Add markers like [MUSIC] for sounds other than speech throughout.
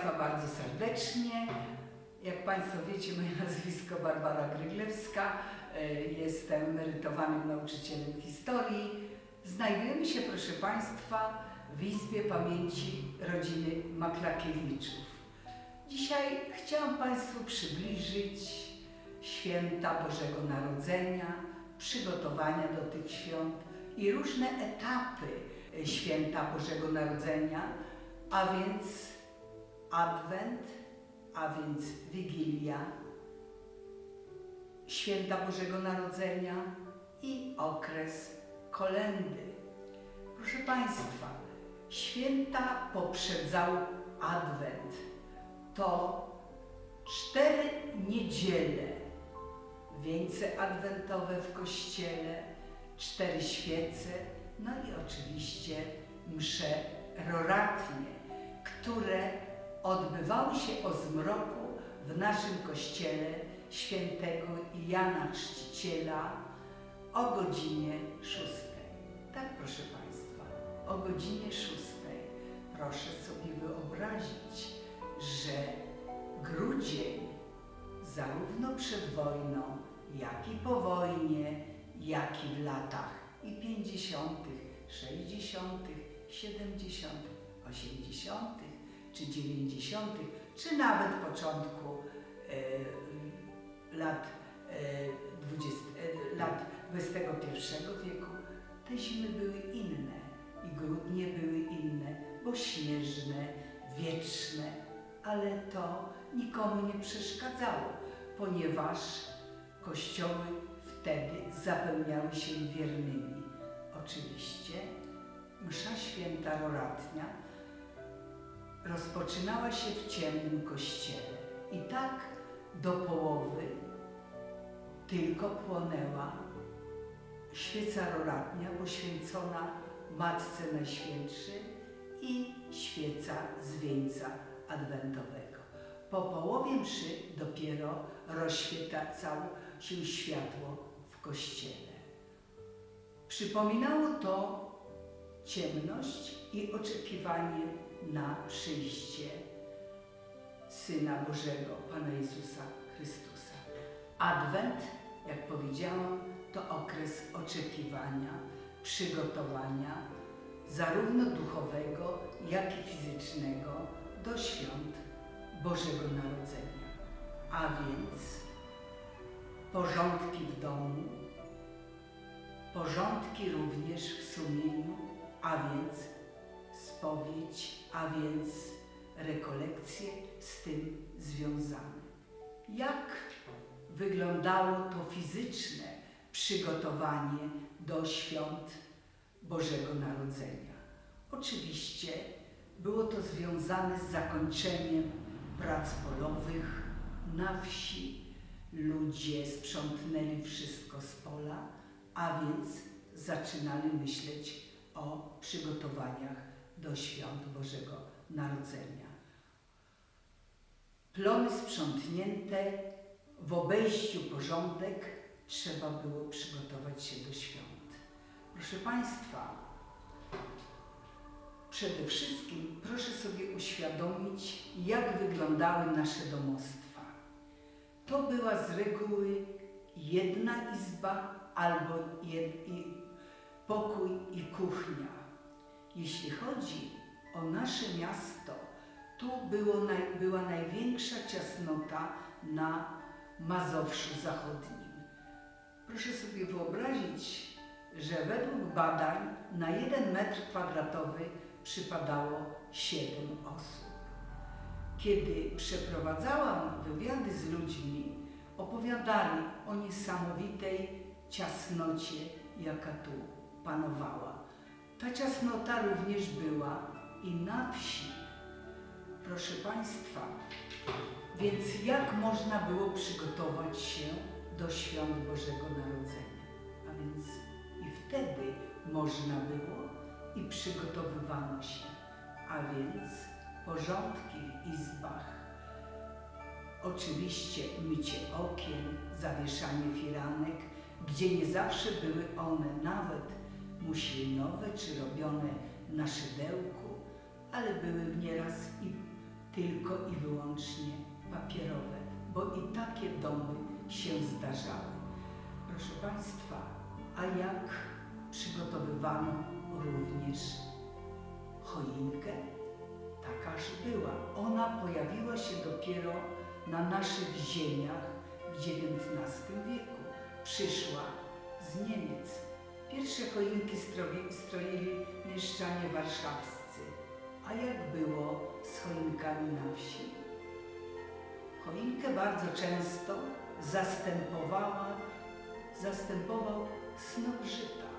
Państwa bardzo serdecznie. Jak Państwo wiecie, moje nazwisko Barbara Gryglewska. E, Jestem emerytowanym nauczycielem historii. Znajdujemy się, proszę Państwa, w Izbie Pamięci Rodziny Maklakiewiczów. Dzisiaj chciałam Państwu przybliżyć święta Bożego Narodzenia, przygotowania do tych świąt i różne etapy e, święta Bożego Narodzenia, a więc Adwent, a więc Wigilia, święta Bożego Narodzenia i okres kolendy. Proszę Państwa, święta poprzedzał Adwent. To cztery niedziele, wieńce adwentowe w kościele, cztery świece, no i oczywiście msze roratnie, które odbywały się o zmroku w naszym kościele świętego Jana Chrzciciela o godzinie 6. Tak, proszę Państwa, o godzinie 6. Proszę sobie wyobrazić, że grudzień zarówno przed wojną, jak i po wojnie, jak i w latach i 50., 60., 70., 80. czy 90., czy nawet początku e, lat, e, 20, e, lat XXI wieku, te zimy były inne i grudnie były inne, bo śnieżne, wieczne, ale to nikomu nie przeszkadzało, ponieważ kościoły wtedy zapełniały się wiernymi. Oczywiście msza święta roratnia rozpoczynała się w ciemnym kościele i tak do połowy tylko płonęła świeca roratnia poświęcona Matce Najświętszej i świeca z wieńca adwentowego. Po połowie mszy dopiero rozświecało się światło w kościele. Przypominało to ciemność i oczekiwanie na przyjście Syna Bożego, Pana Jezusa Chrystusa. Adwent, jak powiedziałam, to okres oczekiwania, przygotowania, zarówno duchowego, jak i fizycznego, do świąt Bożego Narodzenia. A więc porządki w domu, porządki również w sumieniu, a więc spowiedź, a więc rekolekcje z tym związane. Jak wyglądało to fizyczne przygotowanie do świąt Bożego Narodzenia? Oczywiście było to związane z zakończeniem prac polowych na wsi. Ludzie sprzątnęli wszystko z pola, a więc zaczynali myśleć o przygotowaniach do świąt Bożego Narodzenia. Plony sprzątnięte, w obejściu porządek, trzeba było przygotować się do świąt. Proszę Państwa, przede wszystkim proszę sobie uświadomić, jak wyglądały nasze domostwa. To była z reguły jedna izba albo jed, i pokój i kuchnia. Jeśli chodzi o nasze miasto, tu było naj, była największa ciasnota na Mazowszu Zachodnim. Proszę sobie wyobrazić, że według badań na jeden metr kwadratowy przypadało 7 osób. Kiedy przeprowadzałam wywiady z ludźmi, opowiadali o niesamowitej ciasnocie, jaka tu panowała. Ta ciasnota również była i na wsi. Proszę Państwa, więc jak można było przygotować się do świąt Bożego Narodzenia? A więc i wtedy można było i przygotowywano się, a więc porządki w izbach, oczywiście mycie okien, zawieszanie firanek, gdzie nie zawsze były one nawet muślinowe czy robione na szydełku, ale były nieraz i tylko i wyłącznie papierowe, bo i takie domy się zdarzały. Proszę Państwa, a jak przygotowywano również choinkę? Takaż była. Ona pojawiła się dopiero na naszych ziemiach w XIX wieku. Przyszła z Niemiec. Pierwsze choinki stroili, mieszczanie warszawscy. A jak było z choinkami na wsi? Choinkę bardzo często zastępowała, zastępował snop żyta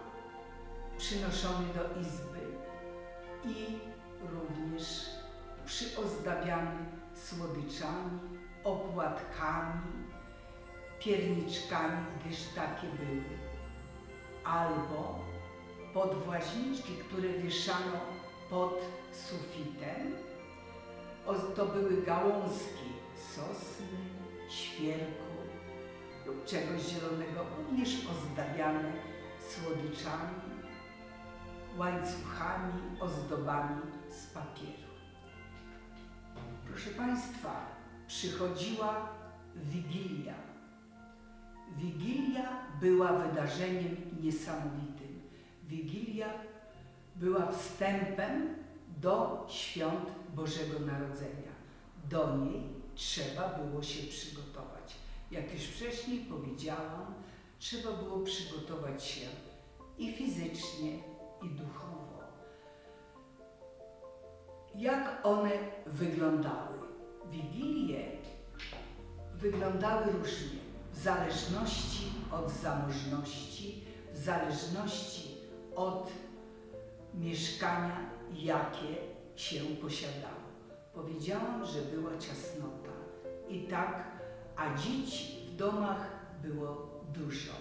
przynoszony do izby i również przyozdabiany słodyczami, opłatkami, pierniczkami, gdyż takie były. Albo podwłaźniczki, które wieszano pod sufitem. To były gałązki sosny, świerku lub czegoś zielonego, również ozdabiane słodyczami, łańcuchami, ozdobami z papieru. Proszę Państwa, przychodziła Wigilia. Wigilia była wydarzeniem niesamowitym. Wigilia była wstępem do świąt Bożego Narodzenia. Do niej trzeba było się przygotować. Jak już wcześniej powiedziałam, trzeba było przygotować się i fizycznie, i duchowo. Jak one wyglądały? Wigilie wyglądały różnie, w zależności od zamożności, w zależności od mieszkania, jakie się posiadało. Powiedziałam, że była ciasnota i tak, a dzieci w domach było dużo.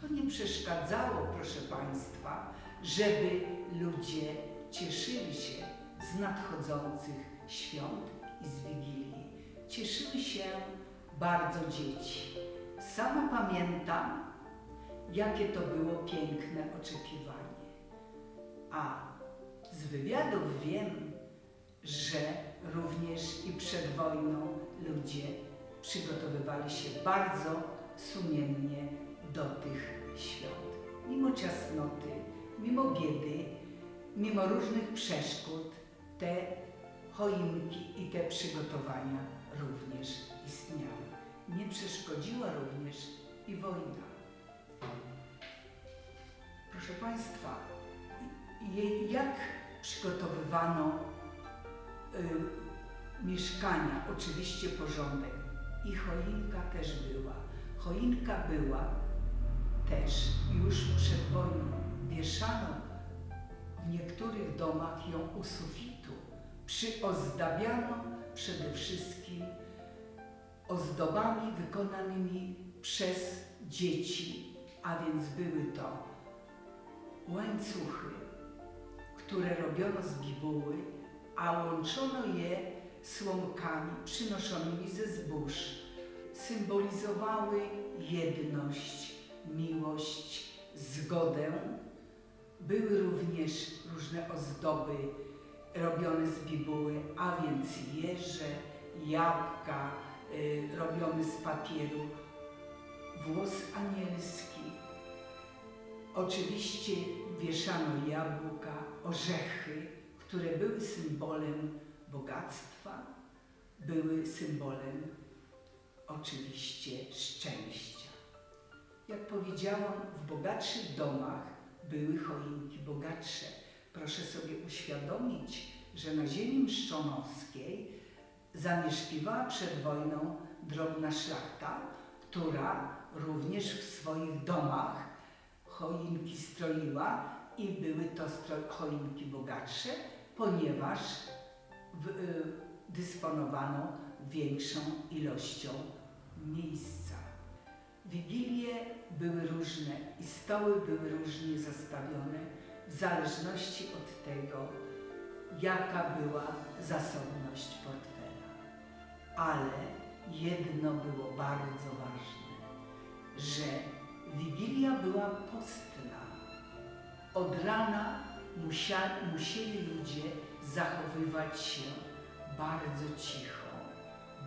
To nie przeszkadzało, proszę Państwa, żeby ludzie cieszyli się z nadchodzących świąt i z Wigilii. Cieszyły się bardzo dzieci. Sama pamiętam, jakie to było piękne oczekiwanie. A z wywiadów wiem, że również i przed wojną ludzie przygotowywali się bardzo sumiennie do tych świąt. Mimo ciasnoty, mimo biedy, mimo różnych przeszkód, te choinki i te przygotowania również i wojna. Proszę Państwa, jak przygotowywano y, mieszkania? Oczywiście porządek. I choinka też była. Choinka była też już przed wojną. Wieszano w niektórych domach ją u sufitu. Przyozdabiano przede wszystkim ozdobami wykonanymi przez dzieci, a więc były to łańcuchy, które robiono z bibuły, a łączono je słomkami przynoszonymi ze zbóż. Symbolizowały jedność, miłość, zgodę. Były również różne ozdoby robione z bibuły, a więc jeże, jabłka, y, robione z papieru, włos anielski. Oczywiście wieszano jabłka, orzechy, które były symbolem bogactwa, były symbolem oczywiście szczęścia. Jak powiedziałam, w bogatszych domach były choinki bogatsze. Proszę sobie uświadomić, że na ziemi mszczonowskiej zamieszkiwała przed wojną drobna szlachta, która również w swoich domach choinki stroiła i były to choinki bogatsze, ponieważ w, y, dysponowano większą ilością miejsca. Wigilie były różne i stoły były różnie zastawione w zależności od tego, jaka była zasobność portfela. Ale jedno było bardzo ważne, że Wigilia była postna. Od rana musia, musieli ludzie zachowywać się bardzo cicho,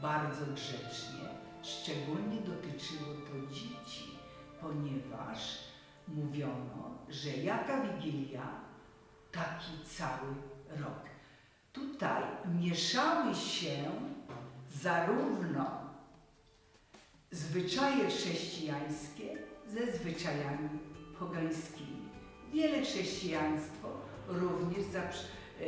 bardzo grzecznie. Szczególnie dotyczyło to dzieci, ponieważ mówiono, że jaka wigilia, taki cały rok. Tutaj mieszały się zarówno zwyczaje chrześcijańskie ze zwyczajami pogańskimi. Wiele chrześcijaństwo również zaprzy, e,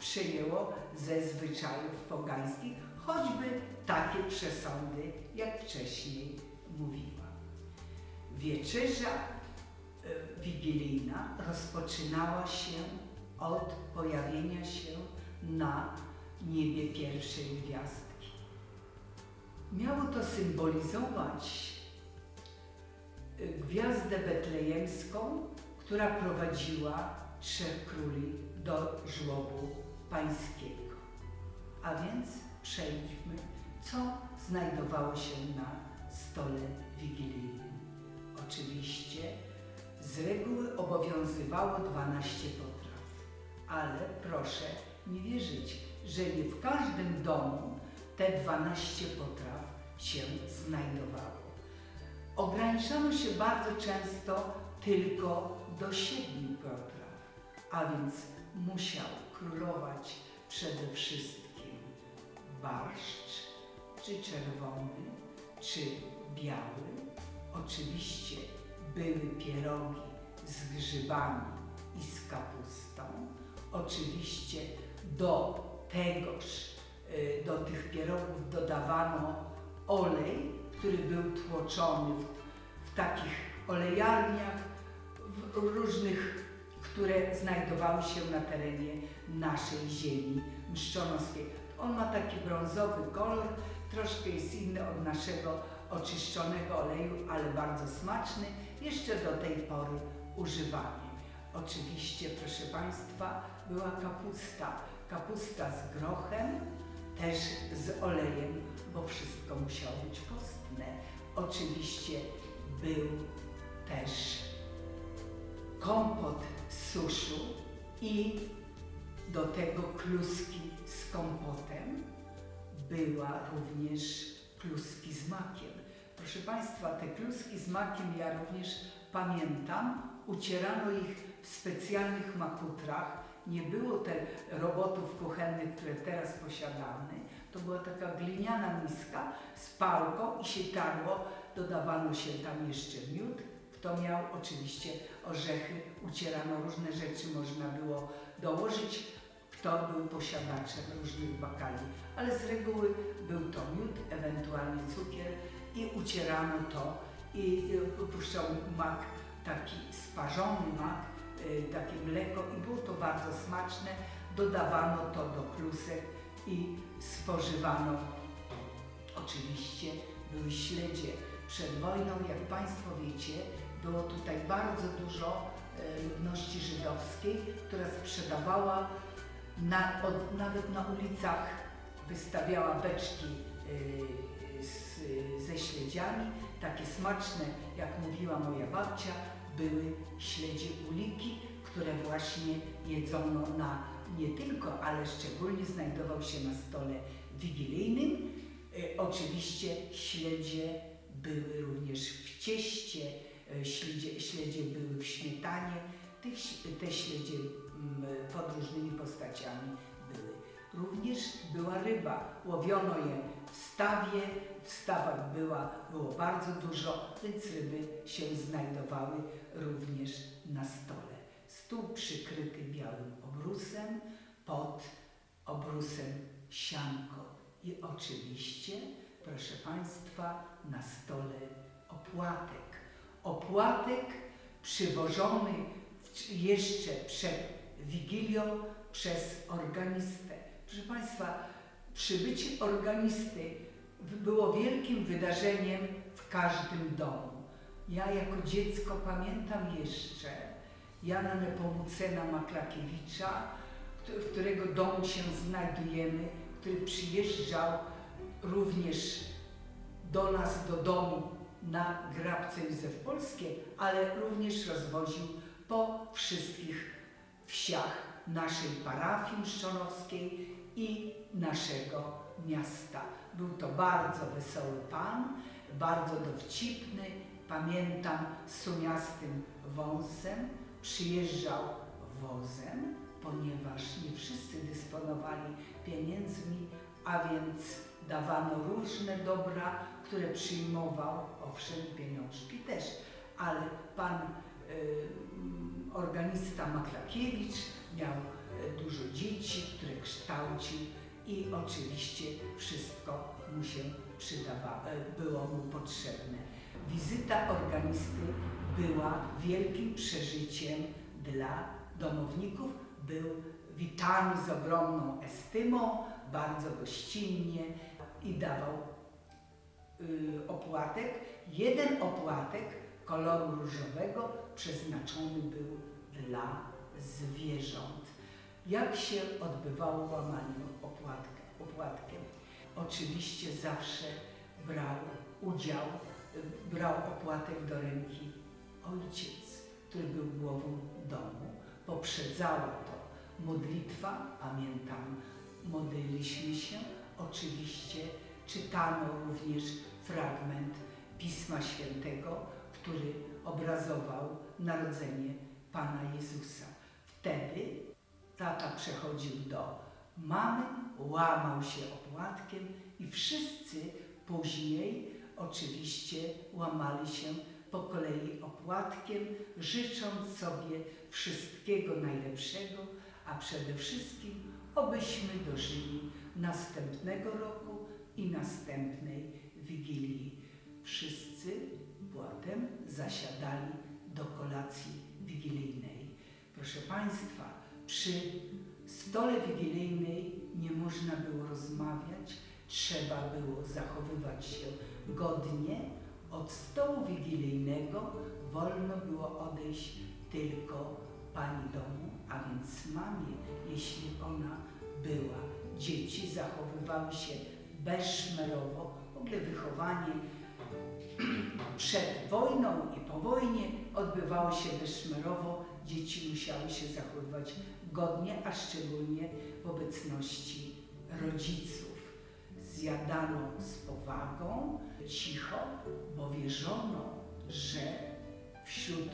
przyjęło ze zwyczajów pogańskich, choćby takie przesądy, jak wcześniej mówiłam. Wieczerza e, wigilijna rozpoczynała się od pojawienia się na niebie pierwszej gwiazdki. Miało to symbolizować e, gwiazdę betlejemską, która prowadziła trzech króli do żłobu pańskiego. A więc przejdźmy, co znajdowało się na stole wigilijnym. Oczywiście z reguły obowiązywało 12 potraw, ale proszę nie wierzyć, że nie w każdym domu te 12 potraw się znajdowało. Ograniczano się bardzo często tylko do siedmiu potraw, a więc musiał królować przede wszystkim barszcz, czy czerwony, czy biały. Oczywiście były pierogi z grzybami i z kapustą. Oczywiście do tegoż, y, do tych pierogów dodawano olej, który był tłoczony w, w takich olejarniach, w różnych, które znajdowały się na terenie naszej ziemi mszczonowskiej. On ma taki brązowy kolor, troszkę jest inny od naszego oczyszczonego oleju, ale bardzo smaczny, jeszcze do tej pory używany. Oczywiście, proszę Państwa, była kapusta. Kapusta z grochem, też z olejem, bo wszystko musiało być postne. Oczywiście był też kompot z suszu i do tego kluski z kompotem. Była również kluski z makiem. Proszę Państwa, te kluski z makiem ja również pamiętam. Ucierano ich w specjalnych makutrach. Nie było te robotów kuchennych, które teraz posiadamy. To była taka gliniana miska z palką i się tarło. Dodawano się tam jeszcze miód. Kto miał oczywiście orzechy, ucierano różne rzeczy, można było dołożyć kto był posiadaczem różnych bakali, ale z reguły był to miód, ewentualnie cukier i ucierano to i puszczał mak, taki sparzony mak, y, takie mleko i było to bardzo smaczne. Dodawano to do klusek i spożywano. Oczywiście były śledzie. Przed wojną, jak Państwo wiecie, było tutaj bardzo dużo y, ludności żydowskiej, która sprzedawała na, od, nawet na ulicach wystawiała beczki y, z, ze śledziami, takie smaczne, jak mówiła moja babcia, były śledzie uliki, które właśnie jedzono na nie tylko, ale szczególnie znajdował się na stole wigilijnym. Y, oczywiście śledzie były również w cieście, y, śledzie, śledzie były w śmietanie. Te śledzie pod różnymi postaciami były. Również była ryba, łowiono je w stawie, w stawach była, było bardzo dużo, więc ryby się znajdowały również na stole. Stół przykryty białym obrusem, pod obrusem sianko i oczywiście, proszę Państwa, na stole opłatek. Opłatek przywożony jeszcze przed Wigilią przez organistę. Proszę Państwa, przybycie organisty było wielkim wydarzeniem w każdym domu. Ja jako dziecko pamiętam jeszcze Jana Nepomucena Maklakiewicza, w którego domu się znajdujemy, który przyjeżdżał również do nas, do domu na Grabce Józef Polskie, ale również rozwoził po wszystkich wsiach naszej parafii mszczonowskiej i naszego miasta. Był to bardzo wesoły pan, bardzo dowcipny. Pamiętam sumiastym wąsem, przyjeżdżał wozem, ponieważ nie wszyscy dysponowali pieniędzmi, a więc dawano różne dobra, które przyjmował, owszem, pieniążki też, ale pan y, organista Maklakiewicz miał dużo dzieci, które kształcił i oczywiście wszystko mu się przydawało, było mu potrzebne. Wizyta organisty była wielkim przeżyciem dla domowników. Był witany z ogromną estymą, bardzo gościnnie i dawał y, opłatek. Jeden opłatek koloru różowego przeznaczony był dla zwierząt. Jak się odbywało łamanie opłatkę, opłatkiem? Oczywiście zawsze brał udział, brał opłatek do ręki ojciec, który był głową domu. Poprzedzała to modlitwa, pamiętam, modliliśmy się, oczywiście czytano również fragment Pisma Świętego, który obrazował narodzenie Pana Jezusa. Wtedy tata przechodził do mamy, łamał się opłatkiem i wszyscy później oczywiście łamali się po kolei opłatkiem, życząc sobie wszystkiego najlepszego, a przede wszystkim, obyśmy dożyli następnego roku i następnej Wigilii. Wszyscy potem zasiadali do kolacji wigilijnej. Proszę Państwa, przy stole wigilijnej nie można było rozmawiać, trzeba było zachowywać się godnie. Od stołu wigilijnego wolno było odejść tylko pani domu, a więc mamie, jeśli ona była. Dzieci zachowywały się bezszmerowo, w ogóle wychowanie [CLEARS THROAT] przed wojną i po wojnie odbywało się bezszmerowo. Dzieci musiały się zachowywać godnie, a szczególnie w obecności rodziców. Zjadano z powagą, cicho, bo wierzono, że wśród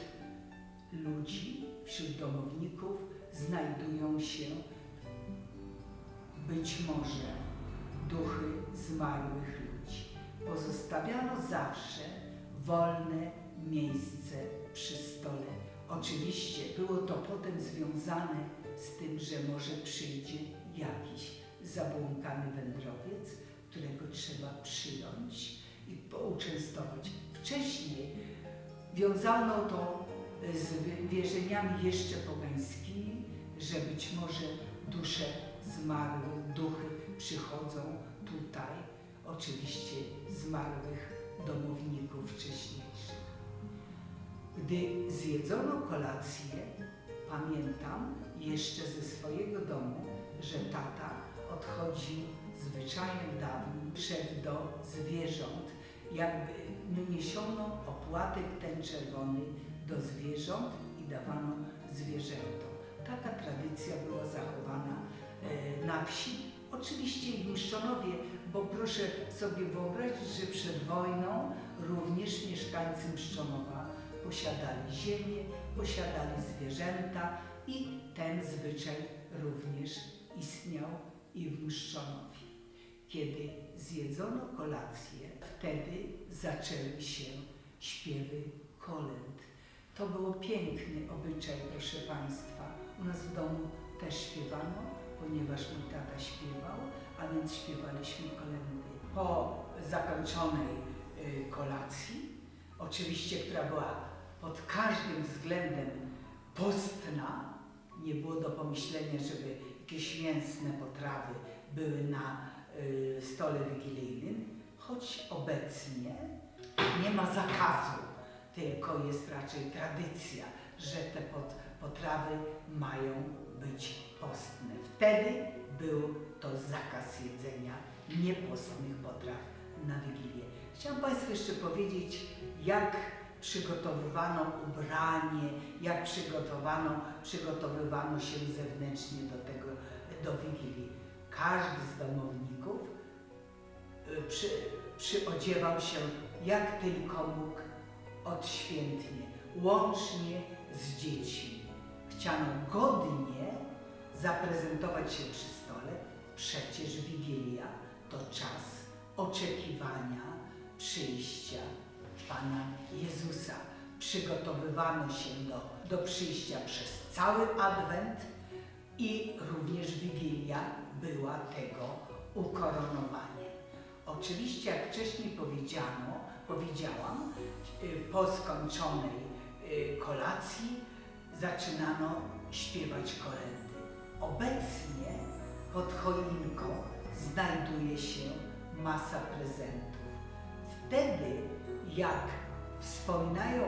ludzi, wśród domowników znajdują się być może duchy zmarłych ludzi. Pozostawiano zawsze wolne miejsce przy stole. Oczywiście było to potem związane z tym, że może przyjdzie jakiś zabłąkany wędrowiec, którego trzeba przyjąć i pouczęstować. Wcześniej wiązano to z wierzeniami jeszcze pogańskimi, że być może dusze zmarłych, duchy przychodzą tutaj, oczywiście zmarłych domowników wcześniejszych. Gdy zjedzono kolację, pamiętam jeszcze ze swojego domu, że tata odchodził zwyczajem dawnym, szedł do zwierząt, jakby niesiono opłatek ten czerwony do zwierząt i dawano zwierzętom. Taka tradycja była zachowana e, na wsi. Oczywiście i Mszczonowie, bo proszę sobie wyobrazić, że przed wojną również mieszkańcy Mszczonowa posiadali ziemię, posiadali zwierzęta i ten zwyczaj również istniał i w Mszczonowie. Kiedy zjedzono kolację, wtedy zaczęły się śpiewy kolęd. To było piękny obyczaj, proszę Państwa. U nas w domu też śpiewano, ponieważ mój tata śpiewał, a więc śpiewaliśmy kolendy. Po zakończonej y, kolacji, oczywiście, która była pod każdym względem postna, nie było do pomyślenia, żeby jakieś mięsne potrawy były na y, stole wigilijnym, choć obecnie nie ma zakazu, tylko jest raczej tradycja, że te pot, potrawy mają być postne. Wtedy był to zakaz jedzenia niepostnych potraw na Wigilię. Chciałam Państwu jeszcze powiedzieć, jak przygotowywano ubranie, jak przygotowano, przygotowywano się zewnętrznie do tego, do Wigilii. każdy z domowników y, przy, przyodziewał się jak tylko mógł odświętnie, łącznie z dziećmi. Chciano godnie zaprezentować się przy stole, przecież Wigilia to czas oczekiwania przyjścia Pana Jezusa. Przygotowywano się do, do przyjścia przez cały Adwent i również Wigilia była tego ukoronowaniem. Oczywiście, jak wcześniej powiedziano, powiedziałam, y, po skończonej y, kolacji zaczynano śpiewać kolendy. Obecnie pod choinką znajduje się masa prezentów. Wtedy, jak wspominają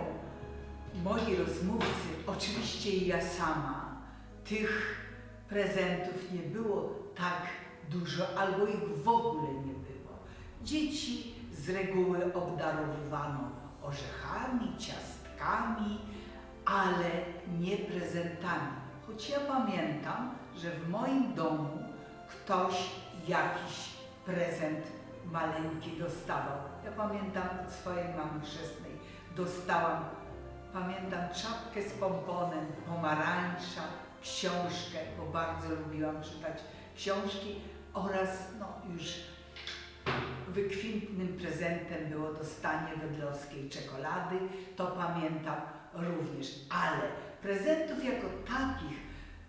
moi rozmówcy, oczywiście i ja sama, tych prezentów nie było tak dużo, albo ich w ogóle nie było. Dzieci z reguły obdarowywano orzechami, ciastkami, ale nie prezentami. Choć ja pamiętam, że w moim domu ktoś jakiś prezent maleńki dostawał. Ja pamiętam od swojej mamy chrzestnej dostałam, pamiętam czapkę z pomponem, pomarańcza, książkę, bo bardzo lubiłam czytać książki oraz no już wykwintnym prezentem było dostanie wedlowskiej czekolady, to pamiętam również, ale prezentów jako takich,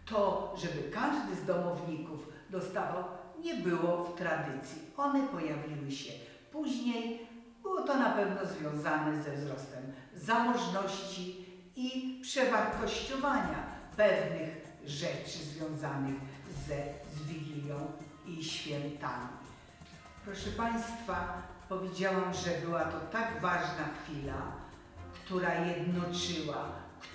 to żeby każdy z domowników dostawał, nie było w tradycji. One pojawiły się później, było to na pewno związane ze wzrostem zamożności i przewartościowania pewnych rzeczy związanych ze, z Wigilią i świętami. Proszę Państwa, powiedziałam, że była to tak ważna chwila, która jednoczyła,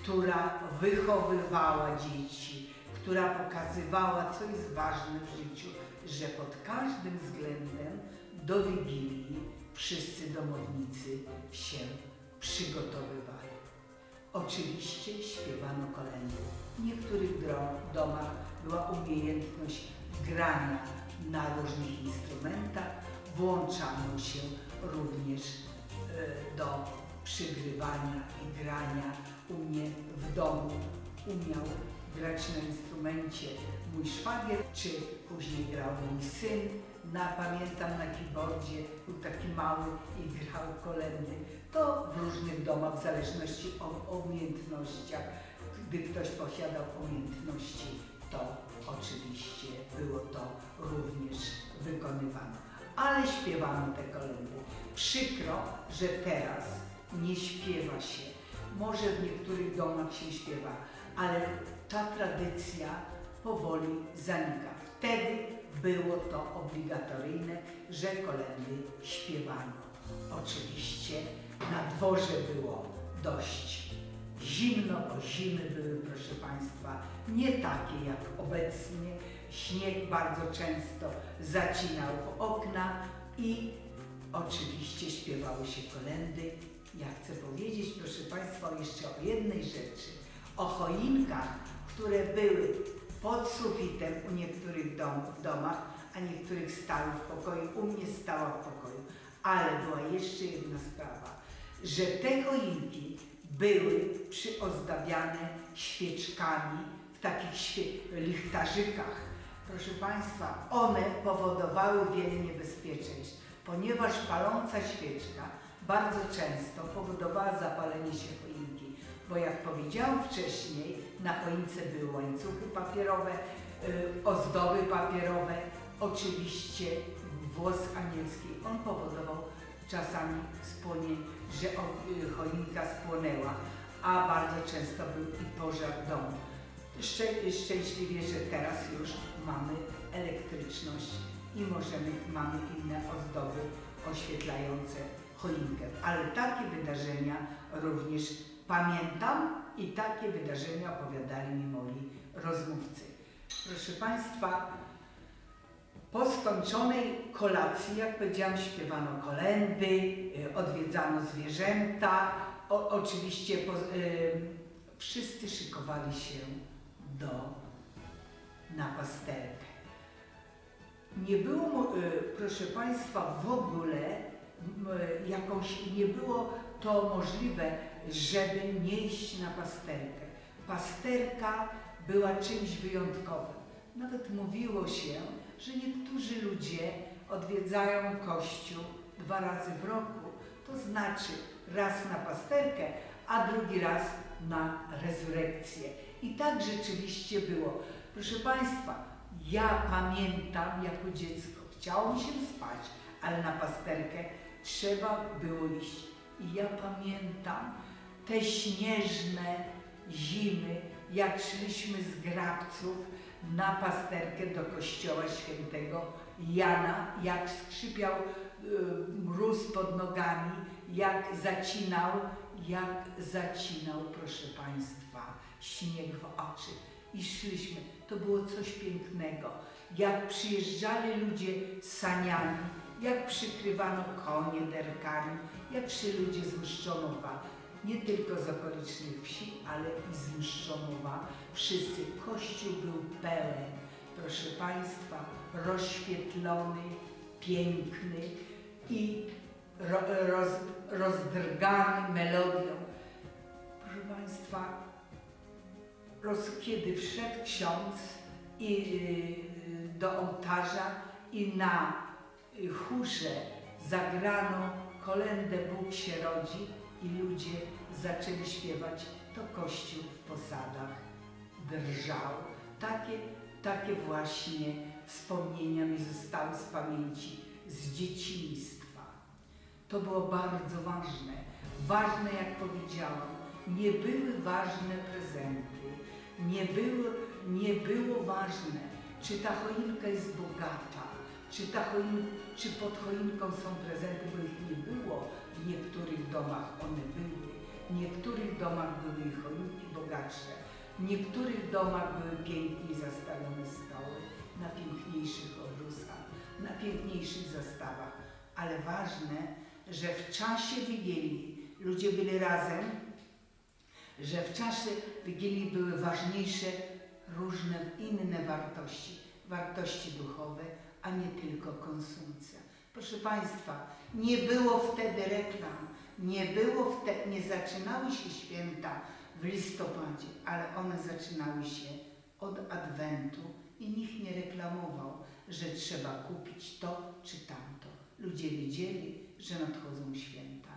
która wychowywała dzieci, która pokazywała, co jest ważne w życiu, że pod każdym względem do Wigilii wszyscy domownicy się przygotowywali. Oczywiście śpiewano kolendy. W niektórych domach była umiejętność grania na różnych instrumentach. Włączano się również e, do przygrywania i grania. U mnie w domu umiał grać na instrumencie mój szwagier, czy później grał mój syn. Na, pamiętam na keyboardzie był taki mały i grał kolendy. To w różnych domach, w zależności od umiejętnościach. Gdy ktoś posiadał umiejętności, to oczywiście było to również wykonywane. Ale śpiewano te kolendy. Przykro, że teraz nie śpiewa się. Może w niektórych domach się śpiewa, ale ta tradycja powoli zanika. Wtedy było to obligatoryjne, że kolendy śpiewano. Oczywiście na dworze było dość zimno, bo zimy były, proszę Państwa, nie takie jak obecnie. Śnieg bardzo często zacinał okna i oczywiście śpiewały się kolendy. Ja chcę powiedzieć, proszę Państwa, jeszcze o jednej rzeczy. O choinkach, które były pod sufitem u niektórych dom, domach, a niektórych stały w pokoju. U mnie stała w pokoju. Ale była jeszcze jedna sprawa, że te choinki były przyozdabiane świeczkami w takich świe- lichtarzykach. Proszę Państwa, one powodowały wiele niebezpieczeństw, ponieważ paląca świeczka bardzo często powodowała zapalenie się choinki, bo jak powiedziałam wcześniej, na choince były łańcuchy papierowe, y, ozdoby papierowe, oczywiście włos anielski. On powodował czasami spłonie, że y, choinka spłonęła, a bardzo często był i pożar domu. Szczę- szczęśliwie, że teraz już mamy elektryczność i możemy, mamy inne ozdoby oświetlające choinkę. Ale takie wydarzenia również pamiętam i takie wydarzenia opowiadali mi moi rozmówcy. Proszę Państwa, po skończonej kolacji, jak powiedziałam, śpiewano kolendy, y, odwiedzano zwierzęta. O, oczywiście po, y, wszyscy szykowali się do, na pasterkę. nie było, y, proszę Państwa, w ogóle y, jakąś, nie było to możliwe, żeby nie iść na pasterkę. Pasterka była czymś wyjątkowym. Nawet mówiło się, że niektórzy ludzie odwiedzają kościół dwa razy w roku, to znaczy raz na pasterkę, a drugi raz na rezurekcję. I tak rzeczywiście było. Proszę Państwa, ja pamiętam jako dziecko, chciało mi się spać, ale na pasterkę trzeba było iść. I ja pamiętam te śnieżne zimy, jak szliśmy z Grabców na pasterkę do kościoła świętego Jana, jak skrzypiał y, mróz pod nogami, jak zacinał, jak zacinał, proszę Państwa, śnieg w oczy. I szliśmy. To było coś pięknego. Jak przyjeżdżali ludzie saniami, jak przykrywano konie derkami, jak szli ludzie z Mszczonowa, nie tylko z okolicznych wsi, ale i z Mszczonowa. Wszyscy. Kościół był pełen, proszę Państwa, rozświetlony, piękny i ro, roz, rozdrgany melodią. Proszę Państwa, roz, kiedy wszedł ksiądz i, y, do ołtarza i na y, chórze zagrano kolendę Bóg się rodzi i ludzie zaczęli śpiewać, to kościół w posadach drżał. Takie, takie właśnie wspomnienia mi zostały z pamięci, z dzieciństwa. To było bardzo ważne. Ważne, jak powiedziałam, nie były ważne prezenty. Nie było, nie było ważne, czy ta choinka jest bogata, czy, ta choin, czy pod choinką są prezenty, bo ich nie było. W niektórych domach one były. W niektórych domach były choinki bogatsze. W niektórych domach były pięknie zastawione stoły na piękniejszych obrusach, na piękniejszych zastawach. Ale ważne, że w czasie Wigilii ludzie byli razem, że w czasie Wigilii były ważniejsze różne inne wartości, wartości duchowe, a nie tylko konsumpcja. Proszę Państwa, nie było wtedy reklam, nie było wtedy, nie zaczynały się święta w listopadzie, ale one zaczynały się od Adwentu i nikt nie reklamował, że trzeba kupić to czy tamto. Ludzie wiedzieli, że nadchodzą święta.